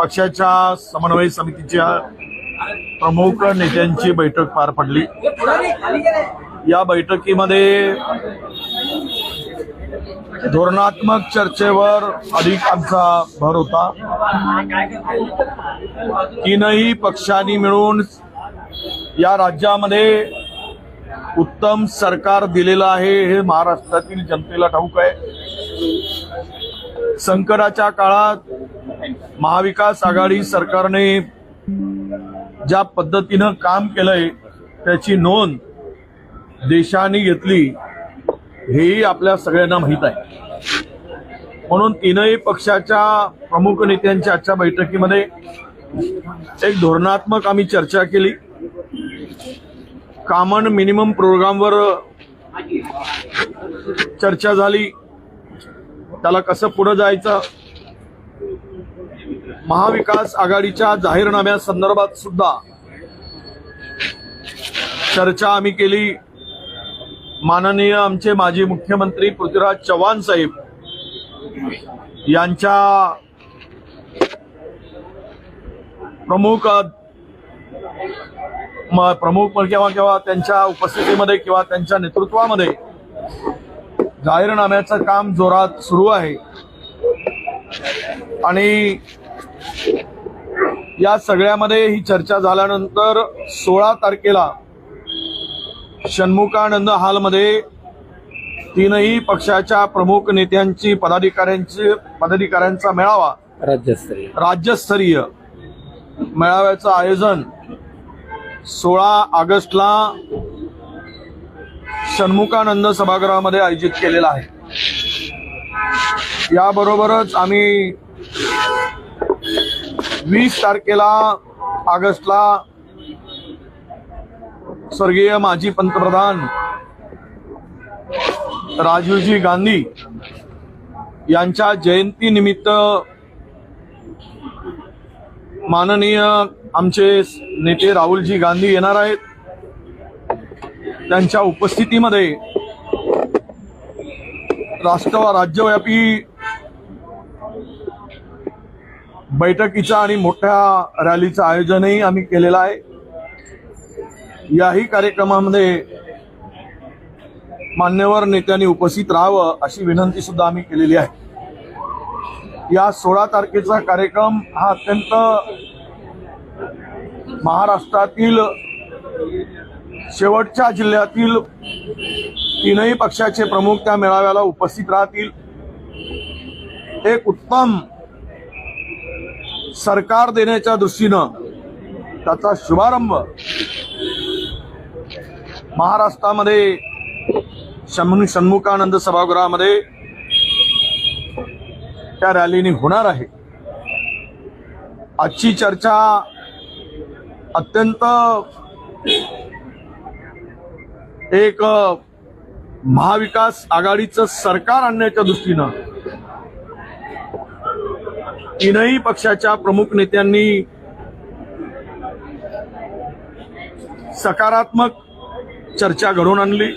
पक्षाच्या समन्वय समितीच्या प्रमुख नेत्यांची बैठक पार पडली. या बैठकीमध्ये धोरणात्मक चर्चेवर अधिक आमचा भर होता. तीनही पक्षांनी मिळून या राज्यामध्ये उत्तम सरकार दिलेलं आहे हे महाराष्ट्रातील जनतेला ठाऊक आहे. संकटाच्या काळात महाविकास आघाडी सरकारने ज्या पद्धतीनं काम केलंय त्याची नोंद देशाने घेतली हेही आपल्या सगळ्यांना माहीत आहे. म्हणून तीनही पक्षाच्या प्रमुख नेत्यांच्या आजच्या बैठकीमध्ये एक धोरणात्मक आम्ही चर्चा केली. कॉमन मिनिमम प्रोग्रामवर चर्चा झाली. त्याला कसं पुढं जायचं? महाविकास आघाडीच्या जाहीरनाम्या संदर्भात सुद्धा चर्चा आम्ही केली. माननीय आमचे माजी मुख्यमंत्री पृथ्वीराज चव्हाण साहेब यांच्या प्रमुख प्रमुख म्हणजे किंवा किंवा त्यांच्या उपस्थितीमध्ये किंवा त्यांच्या नेतृत्वामध्ये जाहीरनाम्याचं काम जोरात सुरू आहे. आणि या सगळ्यामध्ये ही चर्चा झाल्यानंतर सोळा तारखेला षण्मुखानंद हॉलमध्ये तीनही पक्षाच्या प्रमुख नेत्यांची पदाधिकाऱ्यांची पदाधिकाऱ्यांचा मेळावा राज्यस्तरीय. राज्यस्तरीय मेळाव्याचं आयोजन सोळा ऑगस्टला षण्मुखानंद सभागृहामध्ये आयोजित केलेलं आहे. याबरोबरच आम्ही वीस तारखेला ऑगस्टला स्वर्गीय माजी पंतप्रधान राजीवजी गांधी यांच्या जयंतीनिमित्त माननीय आमचे नेते राहुलजी गांधी येणार आहेत. त्यांच्या उपस्थितीमध्ये राष्ट्र राज्यव्यापी बैठकीचं आणि मोठ्या रॅलीचं आयोजनही आम्ही केलेलं आहे. याही कार्यक्रमामध्ये मान्यवर नेत्यांनी उपस्थित राहावं अशी विनंती सुद्धा आम्ही केलेली आहे. या सोळा तारखेचा कार्यक्रम हा अत्यंत महाराष्ट्रातील शेवटच्या जिल्ह्यातील तीनही पक्षाचे प्रमुख त्या मेळाव्याला उपस्थित राहतील. एक उत्तम सरकार देण्याच्या दृष्टीनं त्याचा शुभारंभ महाराष्ट्रामध्ये षण्मुखानंद सभागृहामध्ये त्या रॅलीने होणार आहे. आजची चर्चा अत्यंत एक महाविकास आघाडीचं सरकार आणण्याच्या दृष्टीनं तीनही पक्षाच्या प्रमुख नेत्यांनी सकारात्मक चर्चा घडवून आणली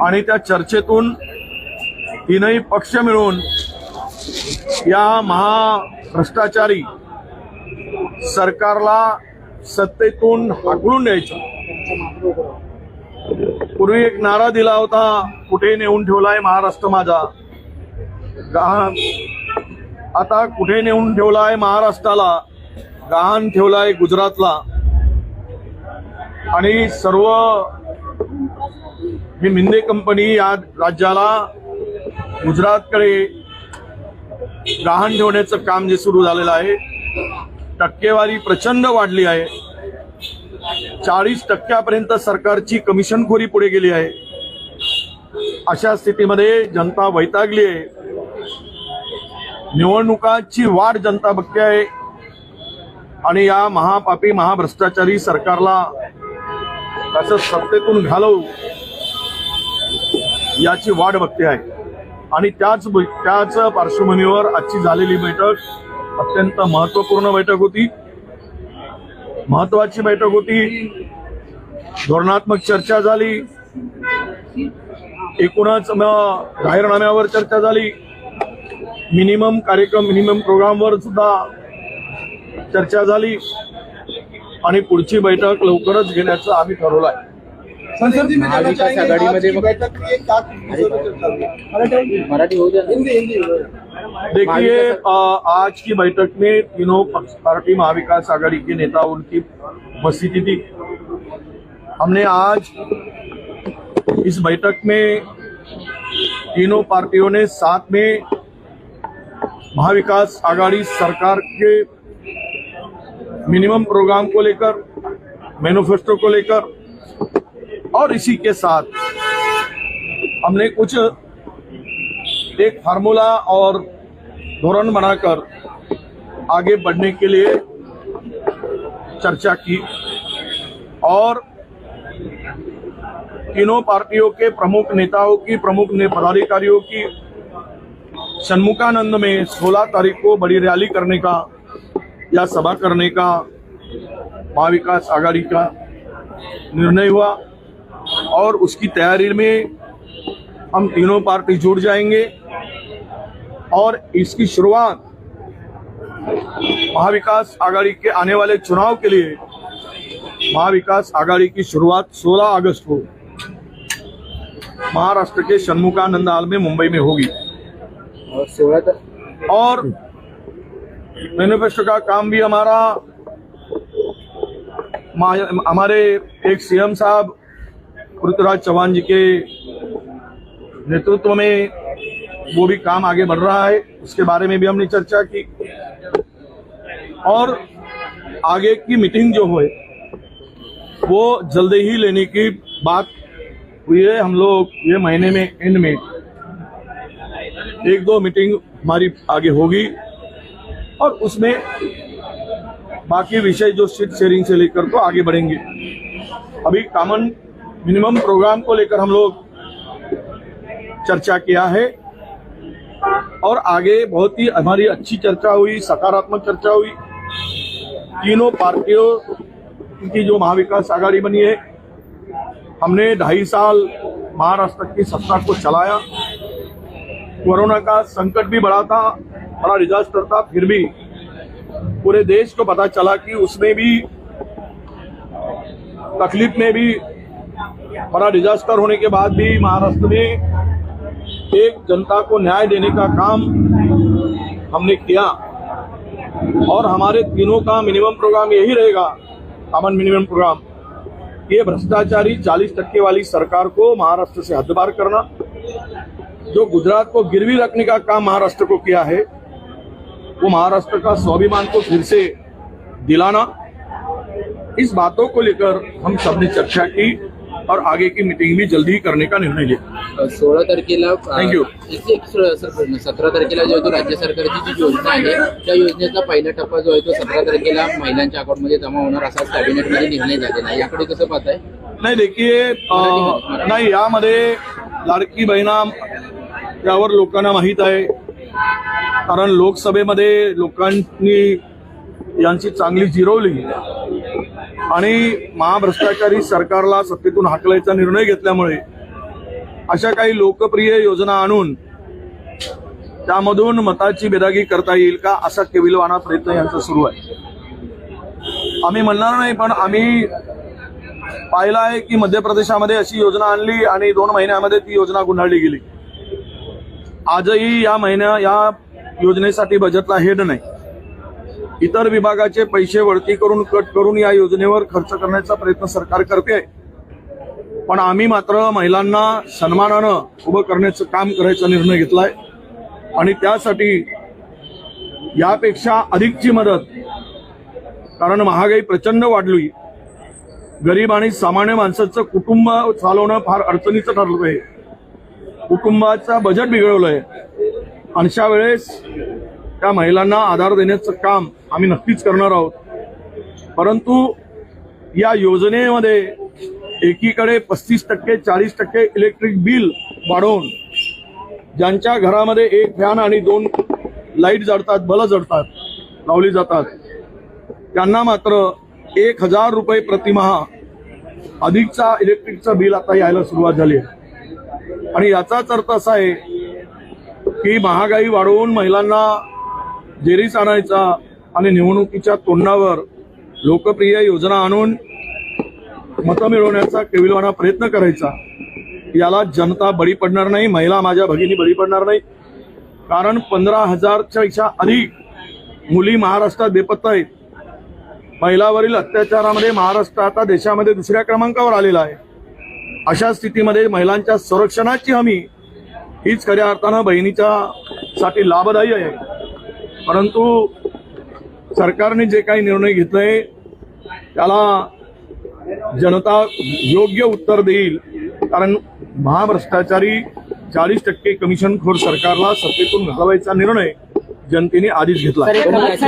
आणि त्या चर्चेतून तीनही पक्ष मिळून या महाभ्रष्टाचारी सरकारला सत्तेतून हाकलून द्यायचं. पूर्वी एक नारा दिला होता कुठे नेऊन ठेवलाय महाराष्ट्र माझा? आता कुठे नेऊन ठेवलाय महाराष्ट्राला? गहाण ठेवलाय गुजरातला. आणि सर्व ही मिंदे कंपनी या राज्याला गुजरातकडे गहाण ठेवण्याचं काम जे सुरू झालेलं आहे टक्केवारी प्रचंड वाढली आहे. चाळीस टक्क्यापर्यंत सरकारची कमिशनखोरी पुढे गेली आहे. अशा स्थितीमध्ये जनता वैतागली आहे. निवडणुकांची वाट जनता बघते आहे. आणि या महापापी महाभ्रष्टाचारी सरकारला कसं सत्तेतून घालवू याची वाट बघते आहे. आणि त्याच त्याच पार्श्वभूमीवर आजची झालेली बैठक अत्यंत महत्त्वपूर्ण बैठक होती. महत्वाची बैठक होती. धोरणात्मक चर्चा झाली. एकूणच जाहीरनाम्यावर चर्चा झाली. मिनिमम कार्यक्रम मिनिमम प्रोग्रामवर सुद्धा चर्चा झाली. आणि पुढची बैठक लवकरच घेण्याचं आम्ही ठरवलं आहे महाविकास। मराठी देखिए आज की बैठक में तीनों पक्ष पार्टी महाविकास आघाड़ी के नेताओं की उपस्थिति थी। हमने आज इस बैठक में तीनों पार्टियों ने साथ में महाविकास आघाड़ी सरकार के मिनिमम प्रोग्राम को लेकर मैनिफेस्टो को लेकर, और इसी के साथ हमने कुछ एक फार्मूला और धोरण बनाकर आगे बढ़ने के लिए चर्चा की और तीनों पार्टियों के प्रमुख नेताओं की, प्रमुख ने पदाधिकारियों की सन्मुखानंद में 16 तारीख को बड़ी रैली करने का या सभा करने का महाविकास आघाड़ी का निर्णय हुआ और उसकी तैयारी में हम तीनों पार्टी जुड़ जाएँगे और इसकी शुरुआत महाविकास आघाड़ी के आने वाले चुनाव के लिए महाविकास आघाड़ी की शुरुआत 16 अगस्त को महाराष्ट्र के षणमुखानंद हाल में मुंबई में होगी। और और मैनिफेस्टो का काम भी हमारा हमारे एक सीएम साहब पृथ्वीराज चौहान जी के नेतृत्व में वो भी काम आगे बढ़ रहा है। उसके बारे में भी हमने चर्चा की। और आगे की मीटिंग जो हुए वो जल्दी ही लेने की बात हुई है। हम लोग ये महीने में एंड में एक दो मीटिंग हमारी आगे होगी और उसमें बाकी विषय जो सीट शेयरिंग से लेकर तो आगे बढ़ेंगे। अभी कॉमन मिनिमम प्रोग्राम को लेकर हम लोग चर्चा किया है और आगे बहुत ही हमारी अच्छी चर्चा हुई, सकारात्मक चर्चा हुई। तीनों पार्टियों की जो महाविकास आघाड़ी बनी है, हमने ढाई साल महाराष्ट्र की सत्ता को चलाया। कोरोना का संकट भी बड़ा था, बड़ा डिजास्टर था, फिर भी पूरे देश को पता चला कि उसमें भी, तकलीफ़ में भी बड़ा डिजास्टर होने के बाद भी महाराष्ट्र में एक जनता को न्याय देने का काम हमने किया। और हमारे तीनों का मिनिमम प्रोग्राम यही रहेगा कॉमन मिनिमम प्रोग्राम ये भ्रष्टाचारी 40 टक्के वाली सरकार को महाराष्ट्र से हदबार करना जो गुजरात को गिरवी रखने का काम महाराष्ट्र को किया है वो महाराष्ट्र का स्वाभिमान को फिर से दिलाना इस बातों को लेकर हम सबने चर्चा की और आगे की मीटिंग भी जल्दी ही करने का निर्णय लिया। सोळा तारखेला सर- सतरा तारखेला जो तो राज्य सरकारची जी योजना आहे त्या योजनेचा पहिला टप्पा जो आहे तो सतरा तारखेला महिलांच्या अकाउंटमध्ये जमा होणार असा कॅबिनेटमध्ये निर्णय झालेला आहे. याकडे कसं पाहताय? नाही देखिए अं, नाही यामध्ये लाडकी बहिणा यावर लोकांना माहीत आहे. कारण लोकसभेमध्ये लोकांनी यांची चांगली जिरवली आणि महाभ्रष्टाचारी सरकारला सत्तेतून हाकलायचा निर्णय घेतल्यामुळे अशा काही लोकप्रिय योजना आणून त्यामधून मताची बेदागी करता येईल का असा केविलवाना प्रयत्न यांचा सुरू आहे. आम्ही म्हणणार नाही पण आम्ही पाहिलं आहे की मध्य प्रदेशामध्ये अशी योजना आणली आणि दोन महिन्यामध्ये ती योजना गुंडाळली गेली. आजही या महिन्या या योजनेसाठी बजेटला हेड नाही. इतर विभागाचे पैसे वळती करून कट करून या योजनेवर खर्च करण्याचा प्रयत्न सरकार करते. पण आम्ही मात्र महिलांना सन्मानानं उभं करण्याचं काम करायचा निर्णय घेतलाय. आणि त्यासाठी यापेक्षा अधिकची मदत कारण महागाई प्रचंड वाढली. गरीब आणि सामान्य माणसाचं कुटुंब चालवणं फार अडचणीचं ठरलं आहे कुटुंबाचं बजेट बिघडवलंय. अशा वेळेस त्या महिलांना आधार देण्याचं काम आम्ही नक्कीच करणार आहोत. परंतु या योजनेमध्ये एकीकडे पस्तीस टक्के चाळीस टक्के इलेक्ट्रिक बिल वाढवून ज्यांच्या घरामध्ये एक फॅन आणि दोन लाइट जळतात बल जळतात लावली जातात त्यांना मात्र एक हजार रुपये प्रतिमहा अधिकचा इलेक्ट्रिकचं बिल आता यायला सुरुवात झाली आहे. आणि याचाच अर्थ असा आहे की महागाई वाढवून महिलांना जेरीस आणायचा आणि निवडणुकीच्या तोंडावर लोकप्रिय योजना आणून मतं मिळवण्याचा केविलवाना प्रयत्न करायचा याला जनता बळी पडणार नाही महिला माझ्या भगिनी बळी पडणार नाही. कारण पंधरा हजारच्या पेक्षा अधिक मुली महाराष्ट्रात बेपत्ता आहेत. महिलावरील अत्याचारामध्ये महाराष्ट्र आता देशामध्ये दुसऱ्या क्रमांकावर आलेला आहे. अशा स्थितीमध्ये महिलांच्या संरक्षणाची हमी हीच खऱ्या अर्थानं बहिणीच्या साठी लाभदायी आहे. परंतु सरकारने जे काही निर्णय घेतले त्याला जनता योग्य उत्तर देईल. कारण महाभ्रष्टाचारी चाळीस टक्के कमिशनखोर सरकारला सत्तेतून घालवायचा निर्णय जनतेने आधीच घेतला